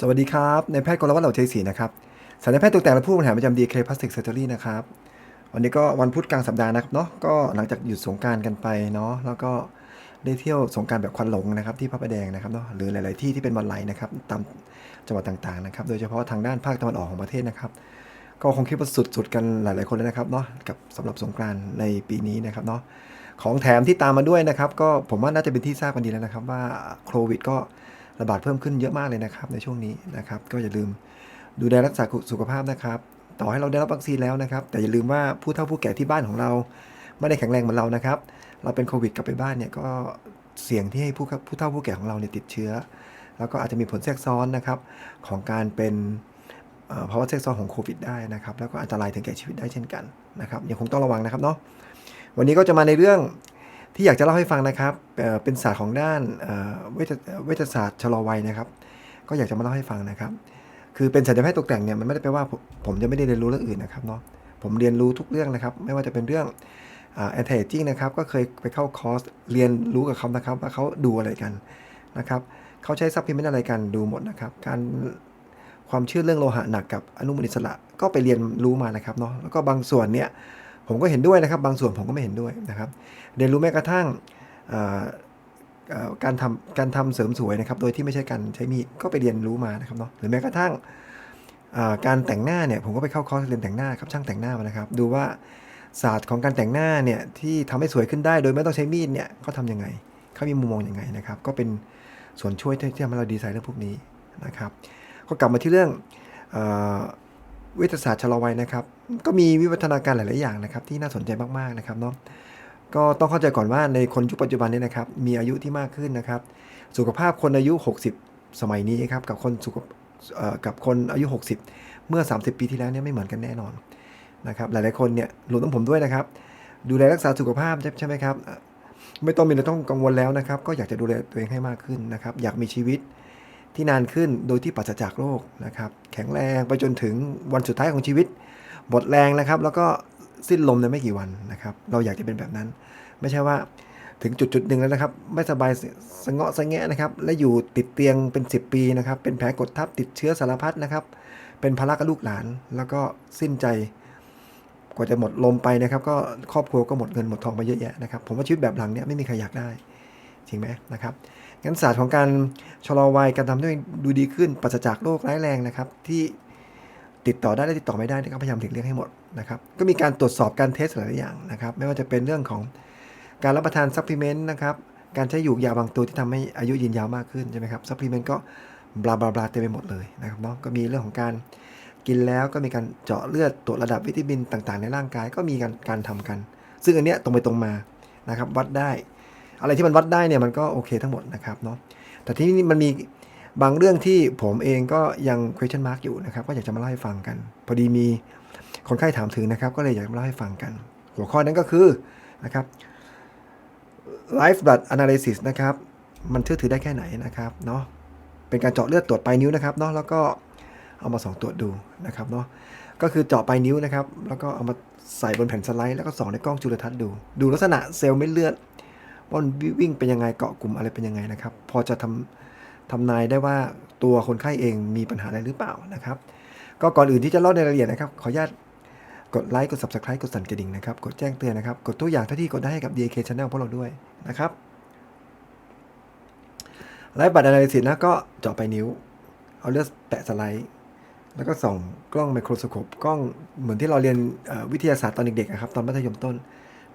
สวัสดีครับในายแพทย์กรวัตรเหล่าเจศรีนะครับสัญญาแพทย์ตกแต่งและผู้บริหารประจำดีเคพลาสติกเซอร์เจอรี่นะครับ วันนี้ก็วันพุธกลางสัปดาห์นะครับเนาะก็หลังจากหยุดสงการกันไปเนาะแล้วก็ได้เที่ยวสงการแบบควันหลงนะครับที่พระประแดงนะครับเนาะหรือหลาย ๆ ที่ที่เป็นวันไหลนะครับตามจังหวัดต่าง ๆ นะครับ โดยเฉพาะทางด้านภาคตะวันออกของประเทศนะครับ ก็คงคิดว่าสุด ๆ กันหลาย ๆ คนเลยนะครับเนาะกับสำหรับสงกานต์ในปีนี้นะครับเนาะของแถมที่ตามมาด้วยนะครับ ก็ผมว่าน่าจะเป็นที่ทราบกันดีแล้วนะครับว่าโควิดก็ ระบาดเพิ่มขึ้นเยอะมากเลยนะครับในช่วงนี้นะครับก็อย่าลืมดูแลรักษาสุขภาพนะครับ ต่อให้เราได้รับวัคซีนแล้วนะครับ แต่อย่าลืมว่าผู้เฒ่าผู้แก่ที่บ้านของเรา ไม่ได้แข็งแรงเหมือนเรานะครับ เราเป็นโควิดกลับไปบ้านเนี่ยก็เสี่ยงที่ให้ผู้ผู้เฒ่าผู้แก่ของเราเนี่ยติดเชื้อ แล้วก็อาจจะมีผลแทรกซ้อนนะครับของการเป็นภาวะแทรกซ้อนของโควิดได้นะครับ แล้วก็อันตรายถึงแก่ชีวิตได้เช่นกันนะครับยังคงต้องระวังนะครับเนาะวันนี้ก็จะมาในเรื่อง ที่อยากจะเล่าให้ฟังนะครับเป็นศาสตร์ของด้านเวชเวชศาสตร์ชะลอวัยนะครับ ก็อยากจะมาเล่าให้ฟังนะครับ คือเป็นศัลยแพทย์ตกแต่งเนี่ยมันไม่ได้แปลว่าผมจะไม่ได้เรียนรู้เรื่องอื่นนะครับเนาะผมเรียนรู้ทุกเรื่องนะครับ ไม่ว่าจะเป็นเรื่องแอนตี้จิ้งนะครับก็เคยไปเข้าคอร์สเรียนรู้กับเขานะครับ ว่าเขาดูอะไรกันนะครับเขาใช้ซัพพลีเมนต์อะไรกันดูหมดนะครับ การความเชื่อเรื่องโลหะหนักกับอนุมูลอิสระก็ไปเรียนรู้มานะครับเนาะแล้วก็บางส่วนเนี่ย ผมก็เห็นด้วยนะครับ บางส่วนผมก็ไม่เห็นด้วยนะครับเรียนรู้แม้กระทั่งการทำการทำเสริมสวยนะครับ โดยที่ไม่ใช่การใช้มีดก็ไปเรียนรู้มานะครับเนาะหรือแม้กระทั่งการแต่งหน้าเนี่ยผมก็ไปเข้าคอร์สเรียนแต่งหน้าครับช่างแต่งหน้ามานะครับ ดูว่าศาสตร์ของการแต่งหน้าเนี่ยที่ทำให้สวยขึ้นได้โดยไม่ต้องใช้มีดเนี่ยเขาทำยังไงเขามีมุมมองยังไงนะครับ ก็เป็นส่วนช่วยที่ทำให้เราดีไซน์เรื่องพวกนี้นะครับ ก็กลับมาที่เรื่องอวิทยาศาสตร์ชะลอวัยนะครับ ก็มีวิวัฒนาการหลาย ๆ อย่างนะครับ ที่น่าสนใจมาก ๆ นะครับเนาะก็ต้องเข้าใจก่อนว่าในคนยุคปัจจุบันนี้นะครับ มีอายุที่มากขึ้นนะครับ สุขภาพคนอายุ 60 สมัยนี้ครับกับคนสุขกับคนอายุ 60 เมื่อ 30 ปีที่แล้วเนี่ยไม่เหมือนกันแน่นอนนะครับหลาย ๆ คนเนี่ยรวมทั้งผมด้วยนะครับ ดูแลรักษาสุขภาพใช่ไหมครับ ไม่ต้องมีอะไรต้องกังวลแล้วนะครับ ก็อยากจะดูแลตัวเองให้มากขึ้นนะครับ อยากมีชีวิตที่นานขึ้นโดยที่ปราศจากโรคนะครับ แข็งแรงไปจนถึงวันสุดท้ายของชีวิต หมดแรงนะครับ แล้วก็สิ้นลมในไม่กี่วันนะครับ เราอยากจะเป็นแบบนั้น ไม่ใช่ว่าถึงจุดจุดหนึ่งแล้วนะครับ ไม่สบายสะเงาะสะแงะนะครับ และอยู่ติดเตียงเป็น 10 ปีนะครับ เป็นแผลกดทับติดเชื้อสารพัดนะครับ เป็นภาระกับลูกหลาน แล้วก็สิ้นใจ กว่าจะหมดลมไปนะครับ ก็ครอบครัวก็หมดเงินหมดทองไปเยอะแยะนะครับ ผมว่าชีวิตแบบหลังเนี้ยไม่มีใครอยากได้จริงไหมนะครับงั้นศาสตร์ของการชะลอวัยการทำให้ดูดีขึ้นปราศจากโรคร้ายแรงนะครับ ที่ ติดต่อได้และติดต่อไม่ได้เนี่ยก็พยายามถึงเลี่ยงให้หมดนะครับก็มีการตรวจสอบการเทสหลายอย่างนะครับ ไม่ว่าจะเป็นเรื่องของการรับประทานซัพพลีเมนต์นะครับการใช้ยูกยาบางตัวที่ทำให้อายุยืนยาวมากขึ้นใช่ไหมครับซัพพลีเมนต์ก็บลาบลาบลาเต็มไปหมดเลยนะครับเนาะก็มีเรื่องของการกินแล้วก็มีการเจาะเลือดตรวจระดับวิตามินต่างๆ ในร่างกายก็มีการการทำกัน ซึ่งอันเนี้ยตรงไปตรงมานะครับวัดได้ อะไรที่มันวัดได้เนี่ยมันก็โอเคทั้งหมดนะครับเนาะแต่ที่นี่มันมี บางเรื่องที่ผมเองก็ยัง question mark อยู่นะครับ ก็อยากจะมาเล่าให้ฟังกัน พอดีมีคนไข้ถามถึงนะครับ ก็เลยอยากมาเล่าให้ฟังกัน หัวข้อนั้นก็คือนะครับ live blood analysis นะครับ มันเชื่อถือได้แค่ไหนนะครับเนาะเป็นการเจาะเลือดตรวจปลายนิ้วนะครับเนาะแล้วก็เอามาส่องตรวจดูนะครับเนาะก็คือเจาะปลายนิ้วนะครับ แล้วก็เอามาใส่บนแผ่นสไลด์แล้วก็ส่องในกล้องจุลทรรศน์ดู ดูลักษณะเซลล์เม็ดเลือดว่ามันวิ่งเป็นยังไงเกาะกลุ่มอะไรเป็นยังไงนะครับ พอจะทำ ทำนายได้ว่าตัวคนไข้เองมีปัญหาอะไรหรือเปล่านะครับ ก็ก่อนอื่นที่จะเล่าในรายละเอียดนะครับ ขออนุญาตกดไลค์กด subscribe กดสั่นกระดิ่งนะครับ กดแจ้งเตือนนะครับ กดตัวอย่างเท่าที่กดได้ให้กับ DK Channel พวกเราด้วยนะครับไลฟ์บัตรอะไรสินะก็เจาะไปนิ้ว เอาเลือดแปะสไลด์แล้วก็ส่องกล้องไมโครสโคปกล้องเหมือนที่เราเรียนวิทยาศาสตร์ตอนเด็กๆอะครับตอนมัธยมต้น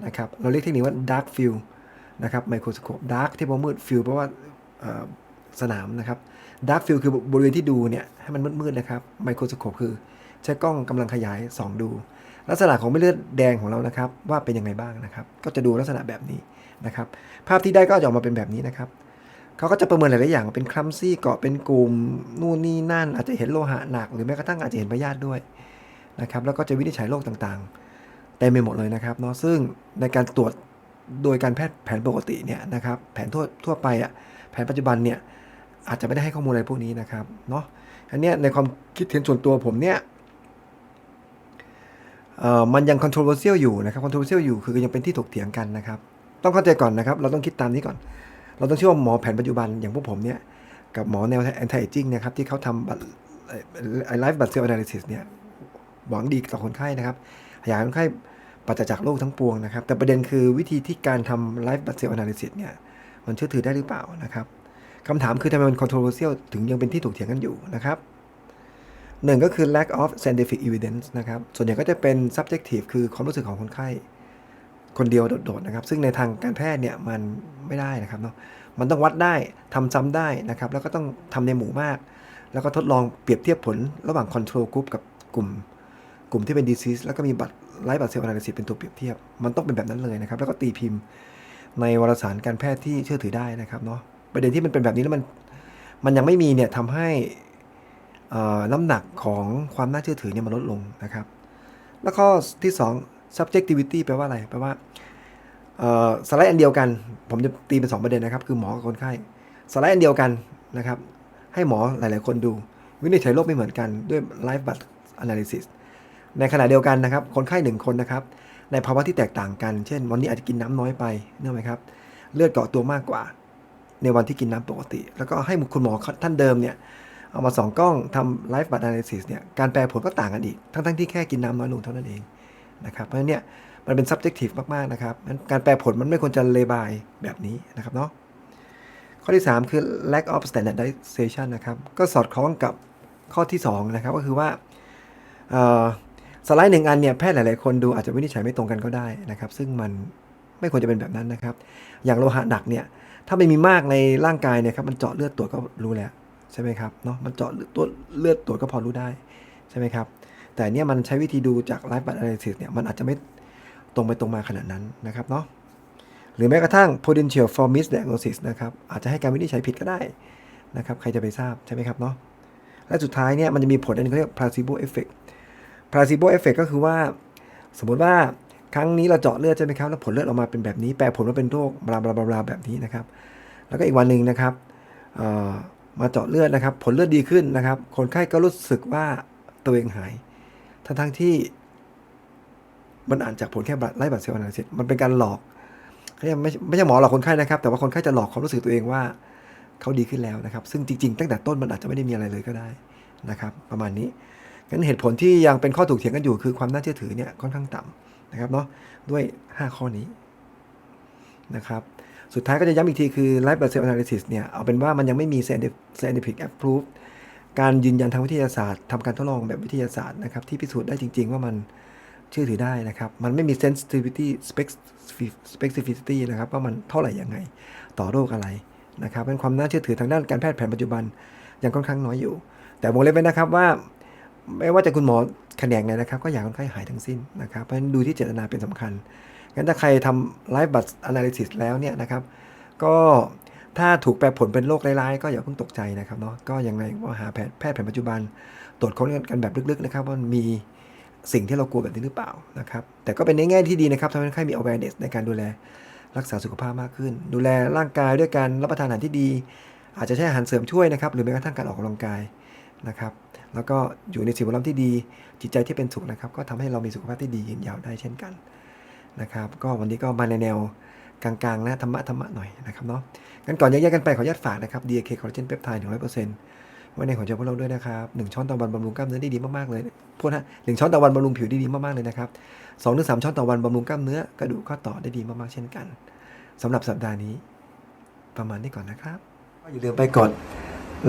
นะครับ เราเรียกเทคนิคว่า dark field นะครับไมโครสโคปดาร์กที่บอกมืดฟิลเพราะว่า สนามนะครับดาร์กฟิลคือบริเวณที่ดูเนี่ยให้มันมืดๆนะครับไมโครสโคปคือใช้กล้องกำลังขยายส่องดู ลักษณะของเม็ดเลือดแดงของเรานะครับ ว่าเป็นยังไงบ้างนะครับ ก็จะดูลักษณะแบบนี้นะครับ ภาพที่ได้ก็จะออกมาเป็นแบบนี้นะครับเขาก็จะประเมินหลาย ๆ อย่างเป็นคลัมซี่เกาะเป็นกลุ่มนู่นนี่นั่น อาจจะเห็นโลหะหนัก หรือแม้กระทั่งอาจจะเห็นพยาธิด้วยนะครับแล้วก็จะวินิจฉัยโรคต่างๆเต็มไปหมดเลยนะครับเนาะซึ่งในการตรวจโดยการแพทย์แผนปกติเนี่ยนะครับแผนทั่วทั่วไปอะแผนปัจจุบันเนี่ย อาจจะไม่ได้ให้ข้อมูลอะไรพวกนี้นะครับเนาะอันเนี้ยในความคิดเห็นส่วนตัวผมเนี่ยมันยัง controversial อยู่นะครับ controversial อยู่คือยังเป็นที่ถกเถียงกันนะครับ ต้องเข้าใจก่อนนะครับ เราต้องคิดตามนี้ก่อน เราต้องเชื่อว่าหมอแผนปัจจุบันอย่างพวกผมเนี่ย กับหมอแนว anti aging นะครับ ที่เขาทำบัตรไลฟ์บัตรเซลล์ analysis เนี่ยหวังดีต่อคนไข้นะครับอยากให้คนไข้ปราศจากโรคทั้งปวงนะครับ แต่ประเด็นคือวิธีที่การทำไลฟ์บัตรเซลล์ analysis เนี่ยมันเชื่อถือได้หรือเปล่านะครับ คำถามคือทำไมมัน controversial ถึงยังเป็นที่ถกเถียงกันอยู่นะครับหนึ่งก็คือ lack of scientific evidence นะครับ ส่วนใหญ่ก็จะเป็น subjective คือความรู้สึกของคนไข้ คนเดียวโดดๆนะครับ ซึ่งในทางการแพทย์เนี่ยมันไม่ได้นะครับเนาะ มันต้องวัดได้ทำซ้ำได้นะครับ แล้วก็ต้องทำในหมู่มาก แล้วก็ทดลองเปรียบเทียบผลระหว่าง control group กับกลุ่ม กลุ่มที่เป็น disease แล้วก็มีบัตรไลฟ์บัตรเซลล์ analysis เป็นตัวเปรียบเทียบ มันต้องเป็นแบบนั้นเลยนะครับ แล้วก็ตีพิมพ์ในวารสารการแพทย์ที่เชื่อถือได้นะครับเนาะ ประเด็นที่มันเป็นแบบนี้แล้วมันมันยังไม่มีเนี่ยทำให้น้ำหนักของความน่าเชื่อถือเนี่ยมันลดลงนะครับ แล้วข้อที่ 2 subjectivity แปลว่าอะไร แปลว่าสไลด์อันเดียวกัน ผมจะตีเป็น 2 ประเด็นนะครับ คือหมอกับคนไข้ สไลด์อันเดียวกันนะครับ ให้หมอหลาย ๆ คนดู วินิจฉัยโรคไม่เหมือนกันด้วย live blood analysis ในขณะเดียวกันนะครับ คนไข้หนึ่งคนนะครับ ในภาวะที่แตกต่างกัน เช่น วันนี้อาจจะกินน้ำน้อยไปเนื่องไหมครับ เลือดเกาะตัวมากกว่า ในวันที่กินน้ำปกติ แล้วก็ให้คุณหมอท่านเดิมเนี่ยเอามาสองกล้องทำไลฟ์บัต analysis เนี่ยการแปลผลก็ต่างกันอีก ทั้งๆที่แค่กินน้ำน้อยลงเท่านั้นเองนะครับเพราะฉะนั้นเนี่ยมันเป็น subjective มากๆนะครับงั้นการแปลผลมันไม่ควรจะเลบายแบบนี้นะครับเนาะข้อที่ 3 คือ lack of standardization นะครับ ก็สอดคล้องกับข้อที่ 2 นะครับ ก็คือว่าสไลด์หนึ่งอันเนี่ยแพทย์หลาย ๆ คนดูอาจจะวินิจฉัยไม่ตรงกันก็ได้นะครับ ซึ่งมันไม่ควรจะเป็นแบบนั้นนะครับ อย่างโลหะหนักเนี่ย ถ้าไม่มีมากในร่างกายเนี่ยครับมันเจาะเลือดตรวจก็รู้แล้วใช่ไหมครับเนาะมันเจาะตัวเลือดตรวจก็พอรู้ได้ใช่ไหมครับแต่เนี่ยมันใช้วิธีดูจากไลฟ์บัต analysis เนี่ยมันอาจจะไม่ตรงไปตรงมาขนาดนั้นนะครับเนาะหรือแม้กระทั่ง potential for misdiagnosis นะครับอาจจะให้การวินิจฉัยผิดก็ได้นะครับใครจะไปทราบใช่ไหมครับเนาะและสุดท้ายเนี่ยมันจะมีผลอันนึงเขาเรียก placebo effect placebo effect ก็คือว่า สมมติว่า ครั้งนี้เราเจาะเลือดใช่ไหมครับ แล้วผลเลือดออกมาเป็นแบบนี้ แปลผลว่าเป็นโรคบลาบลาบลาแบบนี้นะครับ แล้วก็อีกวันหนึ่งนะครับมาเจาะเลือดนะครับ ผลเลือดดีขึ้นนะครับ คนไข้ก็รู้สึกว่าตัวเองหาย ทั้งทั้งที่มันอ่านจากผลแค่ไล่บัตรเซลล์อนาลิซิสมันเป็นการหลอกเขาไม่ไม่ใช่หมอหลอกคนไข้นะครับ แต่ว่าคนไข้จะหลอกความรู้สึกตัวเองว่าเขาดีขึ้นแล้วนะครับ ซึ่งจริงๆ ตั้งแต่ต้นมันอาจจะไม่ได้มีอะไรเลยก็ได้นะครับ ประมาณนี้งั้นเหตุผลที่ยังเป็นข้อถกเถียงกันอยู่คือความน่าเชื่อถือเนี่ยค่อนข้างต่ำ นะครับเนาะด้วย 5 ข้อนี้นะครับสุดท้ายก็จะย้ำอีกทีคือ Life b a s e l Analysis เนี่ยเอาเป็นว่ามันยังไม่มี scientific approved การยืนยันทางวิทยาศาสตร์ทำการทดลองแบบวิทยาศาสตร์นะครับที่พิสูจน์ได้จริง ๆ ว่ามันเชื่อถือได้นะครับ มันไม่มี sensitivity specificity นะครับว่ามันเท่าไหร่ยังไง ต่อโรคอะไรนะครับเป็นความน่าเชื่อถือทางด้านการแพทย์แผนปัจจุบันยังค่อนข้างน้อยอยู่ แต่วงเล็บไว้นะครับว่า ไม่ว่าจะคุณหมอแขนงไหนนะครับ ก็อยากคนไข้หายทั้งสิ้นนะครับเพราะฉะนั้นดูที่เจตนาเป็นสำคัญงั้นถ้าใครทำไลฟ์บัต analysis แล้วเนี่ยนะครับ ก็ถ้าถูกแปลผลเป็นโรคร้ายๆ ก็อย่าเพิ่งตกใจนะครับเนาะก็ยังไงว่าหาแพทย์แพทย์แผนปัจจุบัน ตรวจค้นกันแบบลึกๆนะครับว่ามีสิ่งที่เรากลัวแบบนี้หรือเปล่านะครับแต่ก็เป็นในแง่ที่ดีนะครับทำให้คนไข้มี awareness ในการดูแลรักษาสุขภาพมากขึ้น ดูแลร่างกายด้วยการรับประทานอาหารที่ดี อาจจะใช้อาหารเสริมช่วยนะครับ หรือแม้กระทั่งการออกกำลังกาย นะครับ แล้วก็อยู่ในสิ่งแวดล้อมที่ดี จิตใจที่เป็นสุขนะครับ ก็ทำให้เรามีสุขภาพที่ดียืนยาวได้เช่นกันนะครับ ก็วันนี้ก็มาในแนวกลางๆนะธรรมะธรรมะหน่อยนะครับเนาะงั้นก่อนแยกๆกันไปขออนุญาตฝากนะครับ DAK Collagen Peptide 100%ไว้ในของเจ้าพวกเราด้วยนะครับหนึ่งช้อนต่อวันบำรุงกล้ามเนื้อได้ดีมากๆเลยพูดนะหนึ่งช้อนต่อวันบำรุงผิวได้ดีมากๆเลยนะครับสองถึงสามช้อนต่อวันบำรุงกล้ามเนื้อกระดูกข้อต่อได้ดีมากๆเช่นกันสำหรับสัปดาห์นี้ ประมาณนี้ก่อนนะครับก็อย่าลืมไปกด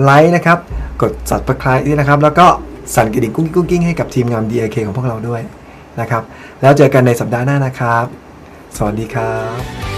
ไลค์นะครับ กด subscribe ด้วยนะครับ แล้วก็สั่นกระดิ่งกุ้งกุ้งกิ้งให้กับทีมงาน D.I.K. ของพวกเราด้วยนะครับ แล้วเจอกันในสัปดาห์หน้านะครับ สวัสดีครับ